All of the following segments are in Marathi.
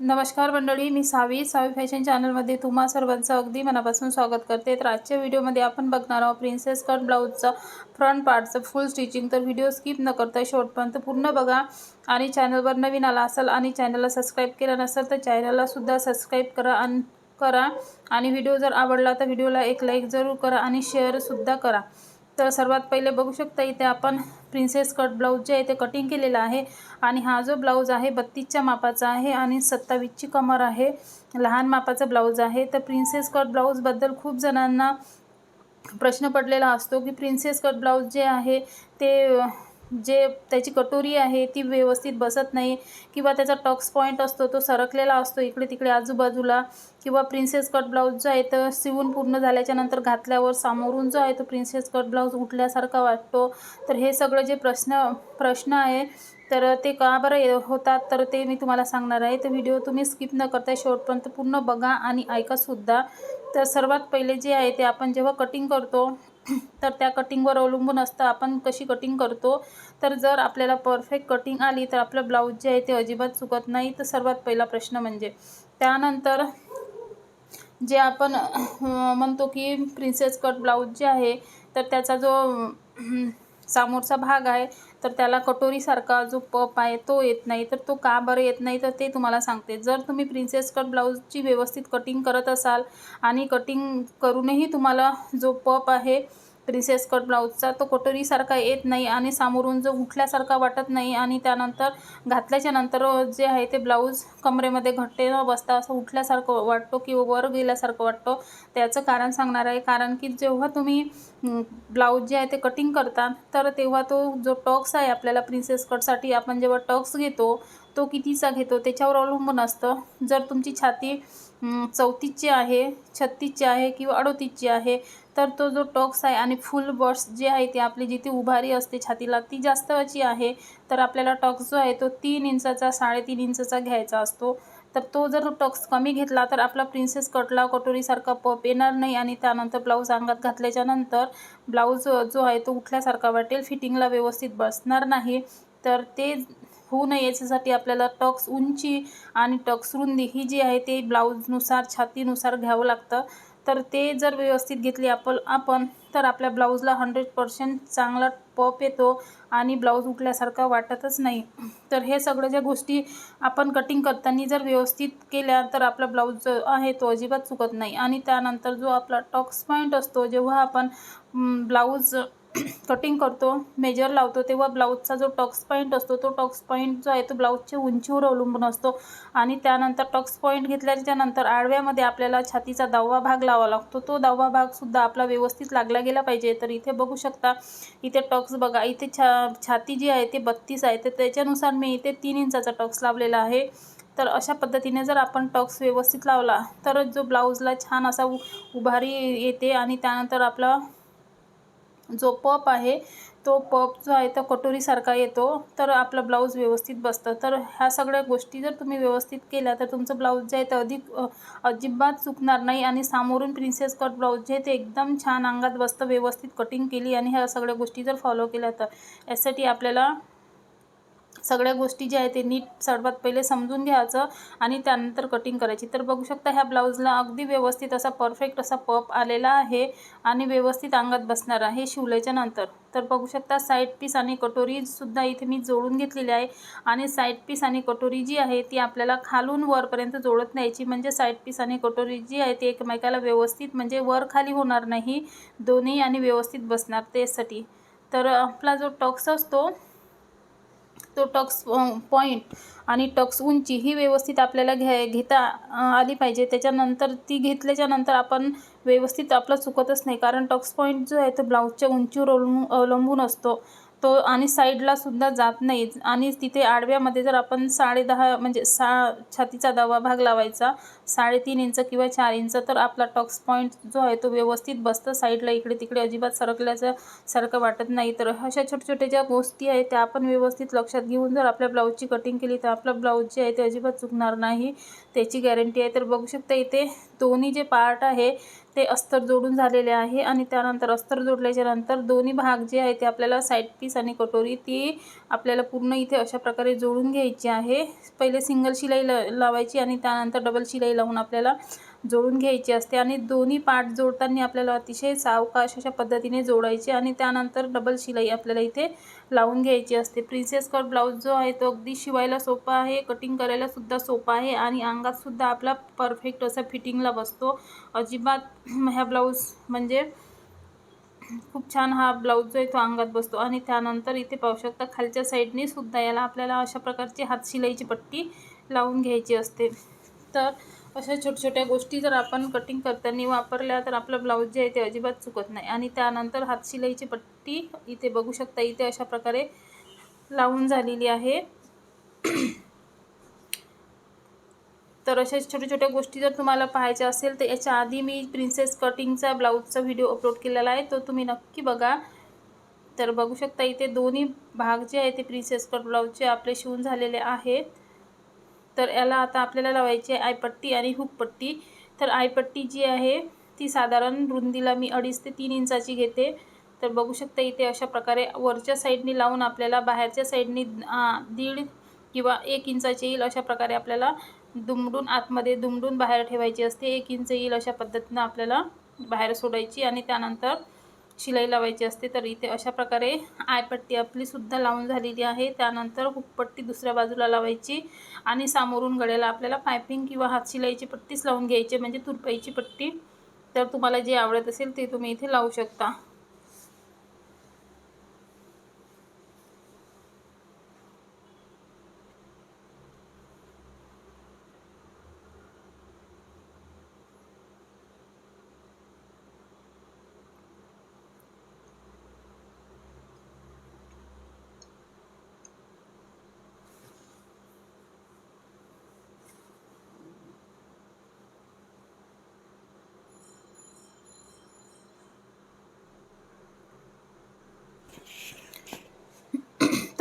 नमस्कार मंडळी मी सावी. सावी फॅशन चॅनलमध्ये तुम्हा सर्वांचं अगदी मनापासून स्वागत करते. तर आजच्या व्हिडिओमध्ये आपण बघणार आहोत प्रिन्सेस कट ब्लाऊजचा फ्रंट पार्टचं फुल स्टिचिंग. तर व्हिडिओ स्किप न करता शेवटपर्यंत पूर्ण बघा. आणि चॅनलवर नवीन आला असाल आणि चॅनलला सबस्क्राईब केलं नसेल तर चॅनललासुद्धा सबस्क्राईब करा आणि करा. आणि व्हिडिओ जर आवडला तर व्हिडिओला एक लाईक जरूर करा आणि शेअरसुद्धा करा. तर सर्वात पहिले बघू शकता इथे आपण प्रिन्सेस कट ब्लाऊज जे आहे ते कटिंग केलेलं आहे. आणि हा जो ब्लाऊज आहे बत्तीसच्या मापाचा आहे आणि सत्तावीसची कमर आहे. लहान मापाचा ब्लाऊज आहे. तर प्रिन्सेस कट ब्लाऊजबद्दल खूप जणांना प्रश्न पडलेला असतो की प्रिन्सेस कट ब्लाऊज जे आहे ते जे त्याची कटोरी आहे ती व्यवस्थित बसत नाही किंवा त्याचा टक्स पॉईंट असतो तो सरकलेला असतो इकडे तिकडे आजूबाजूला किंवा प्रिन्सेस कट ब्लाऊज जो आहे तर शिवून पूर्ण झाल्याच्यानंतर घातल्यावर सामोरून जो आहे तो प्रिन्सेस कट ब्लाऊज उठल्यासारखा वाटतो. तर हे सगळं जे प्रश्न प्रश्न आहे तर ते का बरं होतात तर ते मी तुम्हाला सांगणार आहे. तर व्हिडिओ तुम्ही स्किप न करता शेवटपर्यंत पूर्ण बघा आणि ऐकासुद्धा तर सर्वात पहिले जे आहे ते आपण जेव्हा कटिंग करतो तर त्या कटिंगवर अवलंबून असतं. आपण कशी कटिंग करतो? तर जर आपल्याला परफेक्ट कटिंग आली तर आपलं ब्लाऊज जे आहे ते अजिबात चुकत नाही. तर सर्वात पहिला प्रश्न म्हणजे त्यानंतर जे आपण म्हणतो की प्रिन्सेस कट ब्लाऊज जे आहे तर त्याचा जो समोरचा भाग आहे तर त्याला कटोरीसारखा जो पप आहे तो येत नाही तर तो का बरं येत नाही तर ते तुम्हाला सांगते. जर तुम्ही प्रिन्सेस कट ब्लाऊजची व्यवस्थित कटिंग करत असाल आणि कटिंग करूनही तुम्हाला जो पप आहे प्रिन्सेस कट ब्लाऊजचा तो कटोरीसारखा येत नाही आणि सामोरून जो उठल्यासारखा वाटत नाही आणि त्यानंतर घातल्याच्या नंतर जे आहे ते ब्लाऊज कमरेमध्ये घट्टे न बसता असं उठल्यासारखं वाटतो किंवा वर गेल्यासारखं वाटतो. त्याचं कारण सांगणार आहे कारण की जेव्हा तुम्ही ब्लाऊज जे आहे ते कटिंग करतात तर तेव्हा तो जो टॉक्स आहे आपल्याला प्रिन्सेस कटसाठी आपण जेव्हा टॉक्स घेतो तो कितीचा घेतो त्याच्यावर अवलंबून असतं. जर तुमची छाती चौतीसची आहे छत्तीसची आहे किंवा अडोतीसची आहे तर तो जो टॉक्स आहे आणि फुल बर्ड्स जे आहे ते आपली जिथे उभारी असते छातीला ती जास्तची आहे. तर आपल्याला टॉक्स जो आहे तो तीन इंचाचा साडेतीन इंचाचा घ्यायचा असतो. तर तो जर टक्स कमी घेतला तर आपला प्रिन्सेस कटला कटोरीसारखा पप येणार नाही आणि त्यानंतर ब्लाऊज अंगात घातल्याच्या नंतर ब्लाऊज जो आहे तो उठल्यासारखा वाटेल फिटिंगला व्यवस्थित बसणार नाही. तर ते होऊ नये याच्यासाठी आपल्याला टक्स उंची आणि टक्स रुंदी ही जी आहे ते ब्लाऊजनुसार छातीनुसार घ्यावं लागतं. तर ते जर व्यवस्थित घेतली आपण आपण तर आपल्या ब्लाऊजला हंड्रेड पर्सेंट चांगला पॉप येतो आणि ब्लाऊज उठल्यासारखा वाटतच नाही. तर हे सगळ्या ज्या गोष्टी आपण कटिंग करताना जर व्यवस्थित केल्या तर आपला ब्लाऊज जो आहे तो अजिबात चुकत नाही. आणि त्यानंतर जो आपला टॉक्स पॉईंट असतो जेव्हा आपण ब्लाऊज कटिंग करतो मेजर लावतो तेव्हा ब्लाऊजचा जो टक्स पॉईंट असतो तो टॉक्स पॉईंट जो आहे तो ब्लाऊजच्या उंचीवर अवलंबून असतो. आणि त्यानंतर टॉक्स पॉईंट घेतल्याच्या नंतर आडव्यामध्ये आपल्याला छातीचा दहावा भाग लावा लागतो. तो दहावा भागसुद्धा आपला व्यवस्थित लागला गेला पाहिजे. तर इथे बघू शकता इथे टॉक्स बघा इथे छा छाती जी आहे ते बत्तीस आहे. तर त्याच्यानुसार मी इथे तीन इंचाचा टक्स लावलेला आहे. तर अशा पद्धतीने जर आपण टॉक्स व्यवस्थित लावला तर जो ब्लाऊजला छान असा उ उभारी येते आणि त्यानंतर आपला जो पप आहे तो पप जो आहे तो कटोरीसारखा येतो. तर आपला ब्लाऊज व्यवस्थित बसतं. तर ह्या सगळ्या गोष्टी जर तुम्ही व्यवस्थित केल्या तर तुमचं ब्लाऊज जे आहे ते अधिक अजिबात चुकणार नाही आणि सामोरून प्रिन्सेस कट ब्लाऊज जे आहे ते एकदम छान अंगात बसतं व्यवस्थित कटिंग केली आणि ह्या सगळ्या गोष्टी जर फॉलो केल्या तर. यासाठी आपल्याला सगळ्या गोष्टी ज्या आहेत ते नीट सर्वात पहिले समजून घ्यायचं आणि त्यानंतर कटिंग करायची. तर बघू शकता ह्या ब्लाऊजला अगदी व्यवस्थित असा परफेक्ट असा पप आलेला आहे आणि व्यवस्थित अंगात बसणार आहे शिवल्याच्या नंतर. तर बघू शकता साईड पीस आणि कटोरीसुद्धा इथे मी जोडून घेतलेली आहे आणि साईड पीस आणि कटोरी जी आहे ती आपल्याला खालून वरपर्यंत जोडत न्यायची. म्हणजे साईड पीस आणि कटोरी जी आहे ती एकमेकाला व्यवस्थित म्हणजे वर खाली होणार नाही दोन्ही आणि व्यवस्थित बसणार त्यासाठी. तर आपला जो टक्स असतो तो टक्स पॉईंट आणि टक्स उंची ही व्यवस्थित आपल्याला घ्या घेता आली पाहिजे. त्याच्यानंतर ती घेतल्याच्यानंतर आपण व्यवस्थित आपलं चुकतच नाही. कारण टक्स पॉईंट जो आहे तो ब्लाऊजच्या उंचीवर अवलंबून अवलंबून असतो. तो आणि साईडला सुद्धा जात नाही आणि तिथे आडव्यामध्ये जर आपण साडेदहा म्हणजे सा छातीचा दवा भाग लावायचा साडेतीन इंच किंवा चार इंच तर आपला टॉक्स पॉईंट जो आहे तो व्यवस्थित बसतं. साईडला इकडे तिकडे अजिबात सरकल्याचं सारखं वाटत नाही. तर अशा छोट्या छोट्या ज्या गोष्टी आहेत त्या आपण व्यवस्थित लक्षात घेऊन जर आपल्या ब्लाऊजची कटिंग केली तर आपलं ब्लाऊज जे आहे ते अजिबात चुकणार नाही. त्याची गॅरंटी आहे. तर बघू शकता इथे दोन्ही जे पार्ट आहे ते अस्तर जोडून झालेले आहे आणि त्यानंतर अस्तर जोडल्याच्या नंतर दोन्ही भाग जे आहे ते आपल्याला साईड पीस आणि कटोरी ती आपल्याला पूर्ण इथे अशा प्रकारे जोडून घ्यायची आहे. पहिले सिंगल शिलाई ल लावायची आणि त्यानंतर डबल शिलाई लावून आपल्याला जोडून घ्यायची असते आणि दोन्ही पार्ट जोडताना आपल्याला अतिशय सावकाश अशा पद्धतीने जोडायचे आणि त्यानंतर डबल शिलाई आपल्याला इथे लावून घ्यायची असते. प्रिन्सेस कट ब्लाऊज जो आहे तो अगदी शिवायला सोपा आहे कटिंग करायला सुद्धा सोपा आहे आणि अंगातसुद्धा आपला परफेक्ट असा फिटिंगला बसतो. अजिबात ह्या ब्लाऊज म्हणजे खूप छान हा ब्लाऊज जो आहे तो अंगात बसतो आणि त्यानंतर इथे पाहू शकता खालच्या साईडने सुद्धा याला आपल्याला अशा प्रकारची हात शिलाईची पट्टी लावून घ्यायची असते. तर अशा छोट्या छोट्या गोष्टी जर आपण कटिंग करताना वापरल्या तर आपलं ब्लाऊज जे आहे ते अजिबात चुकत नाही. आणि त्यानंतर हातशिलाईची पट्टी इथे बघू शकता इथे अशा प्रकारे लावून झालेली आहे. तर अशा छोट्या छोट्या गोष्टी जर तुम्हाला पाहायच्या असेल तर याच्या आधी मी प्रिन्सेस कटिंगचा ब्लाऊजचा व्हिडिओ अपलोड केलेला आहे. तो तुम्ही नक्की बघा. तर बघू शकता इथे दोन्ही भाग जे आहे ते प्रिन्सेस कट ब्लाऊजचे आपले शिवून झालेले आहेत तर याला आता आपल्याला लावायची आहे आयपट्टी आणि हुकपट्टी. तर आयपट्टी जी आहे ती साधारण रुंदीला मी अडीच ते तीन इंचाची घेते. तर बघू शकता इथे अशा प्रकारे वरच्या साईडनी लावून आपल्याला बाहेरच्या साईडनी दीड किंवा एक इंचाची येईल अशा प्रकारे आपल्याला दुमडून आतमध्ये दुमडून बाहेर ठेवायची असते. एक इंच येईल अशा पद्धतीनं आपल्याला बाहेर सोडायची आणि त्यानंतर शिलाई लावायची असते तर इथे अशा प्रकारे आयपट्टी आपलीसुद्धा लावून झालेली आहे. त्यानंतर हुकपट्टी दुसऱ्या बाजूला लावायची आणि सामोरून गळ्याला आपल्याला पायपिंग किंवा हात शिलाईची पट्टीच लावून घ्यायची म्हणजे तुरपाईची पट्टी. तर तुम्हाला जे आवडत असेल ते तुम्ही इथे लावू शकता.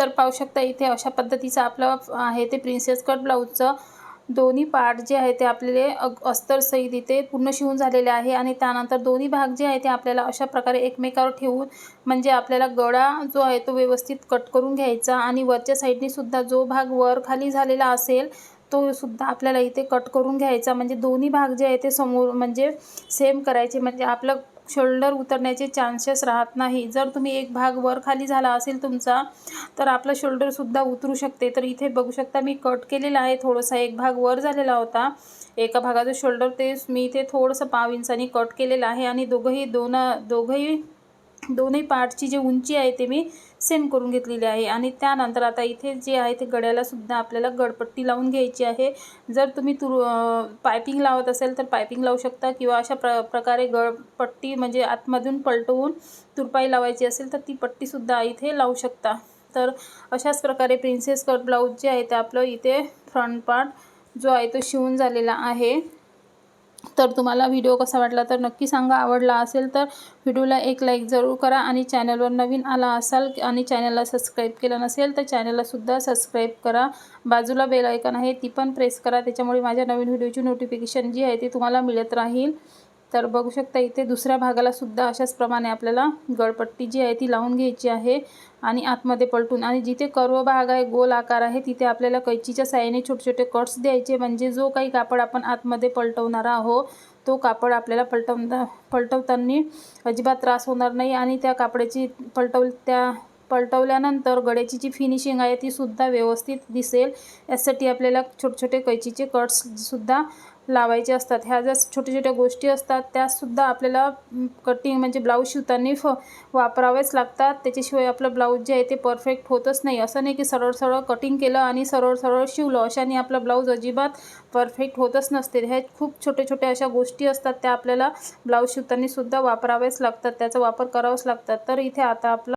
तर पाहू शकता इथे अशा पद्धतीचं आपलं आहे ते प्रिन्सेस कट ब्लाऊजचं दोन्ही पार्ट जे आहे ते आपले अस्तरसहित इथे पूर्ण शिवून झालेले आहे आणि त्यानंतर दोन्ही भाग जे आहे ते आपल्याला अशा प्रकारे एकमेकावर ठेवून म्हणजे आपल्याला गळा जो आहे तो व्यवस्थित कट करून घ्यायचा आणि वरच्या साईडने सुद्धा जो भाग वर खाली झालेला असेल तो सुद्धा आपल्याला इथे कट करून घ्यायचा. म्हणजे दोन्ही भाग जे आहे ते समोर म्हणजे सेम करायचे. म्हणजे आपलं शोल्डर उतरण्याचे चान्सेस राहत नाही. जर तुम्ही एक भाग वर खाली झाला असेल तुमचा तर आपलं शोल्डरसुद्धा उतरू शकते. तर इथे बघू शकता मी कट केलेला आहे. थोडंसा एक भाग वर झालेला होता. एका भागाचं शोल्डर ते मी इथे थोडंसं पाव इंचानी कट केलेलं आहे आणि दोघंही दोन दोघंही दोन्ही पार्टची जी उंची आहे ते मी सेम करून घेतलेली आहे. आणि त्यानंतर आता इथे जे आहे ते गड्यालासुद्धा आपल्याला गडपट्टी लावून घ्यायची आहे. जर तुम्ही तुर पायपिंग लावत असेल तर पायपिंग लावू शकता किंवा अशा प्र प्रकारे गडपट्टी म्हणजे आतमधून पलटवून तुरपाई लावायची असेल तर ती पट्टीसुद्धा इथे लावू शकता. तर अशाच प्रकारे प्रिन्सेस कट ब्लाऊज जे आहे ते आपलं इथे फ्रंट पार्ट जो आहे तो शिवून झालेला आहे. तर तुम्हाला व्हिडिओ कसा वाटला तर नक्की सांगा. आवडला असेल तर व्हिडिओला एक लाईक जरूर करा आणि चॅनलवर नवीन आला असाल आणि चॅनलला सबस्क्राईब केलं नसेल तर चॅनललासुद्धा सबस्क्राईब करा. बाजूला बेल आयकन आहे ती पण प्रेस करा. त्याच्यामुळे माझ्या नवीन व्हिडिओची नोटिफिकेशन जी आहे ती तुम्हाला मिळत राहील. तर बघू शकता इथे दुसऱ्या भागाला सुद्धा अशाच प्रमाणे आपल्याला गळपट्टी जी आहे ती लावून घ्यायची आहे आणि आतमध्ये पलटून. आणि जिथे कर्व भाग आहे गोल आकार आहे तिथे आपल्याला कैचीच्या साह्याने छोटे छोटे कट्स द्यायचे. म्हणजे जो काही कापड आपण आतमध्ये पलटवणार आहोत तो कापड आपल्याला पलटवता पलटवताना अजिबात त्रास होणार नाही. आणि त्या कापडाची पलटव त्या पलटवल्यानंतर गड्याची जी फिनिशिंग आहे ती सुद्धा व्यवस्थित दिसेल. यासाठी आपल्याला छोटे छोटे कैचीचे कट्ससुद्धा लावायचे असतात. ह्या ज्या छोट्या छोट्या गोष्टी असतात त्यासुद्धा आपल्याला कटिंग म्हणजे ब्लाऊज शिवताना फ वापरावेच लागतात. त्याच्याशिवाय आपलं ब्लाऊज जे आहे ते परफेक्ट होतच नाही. असं नाही की सरळ सरळ कटिंग केलं आणि सरळ सरळ शिवलं अशाने आपलं ब्लाऊज अजिबात परफेक्ट होतच नसते. ह्या खूप छोट्या छोट्या अशा गोष्टी असतात त्या आपल्याला ब्लाऊज शिवताना सुद्धा वापरावेच लागतात. त्याचा वापर करावाच लागतात. तर इथे आता आपलं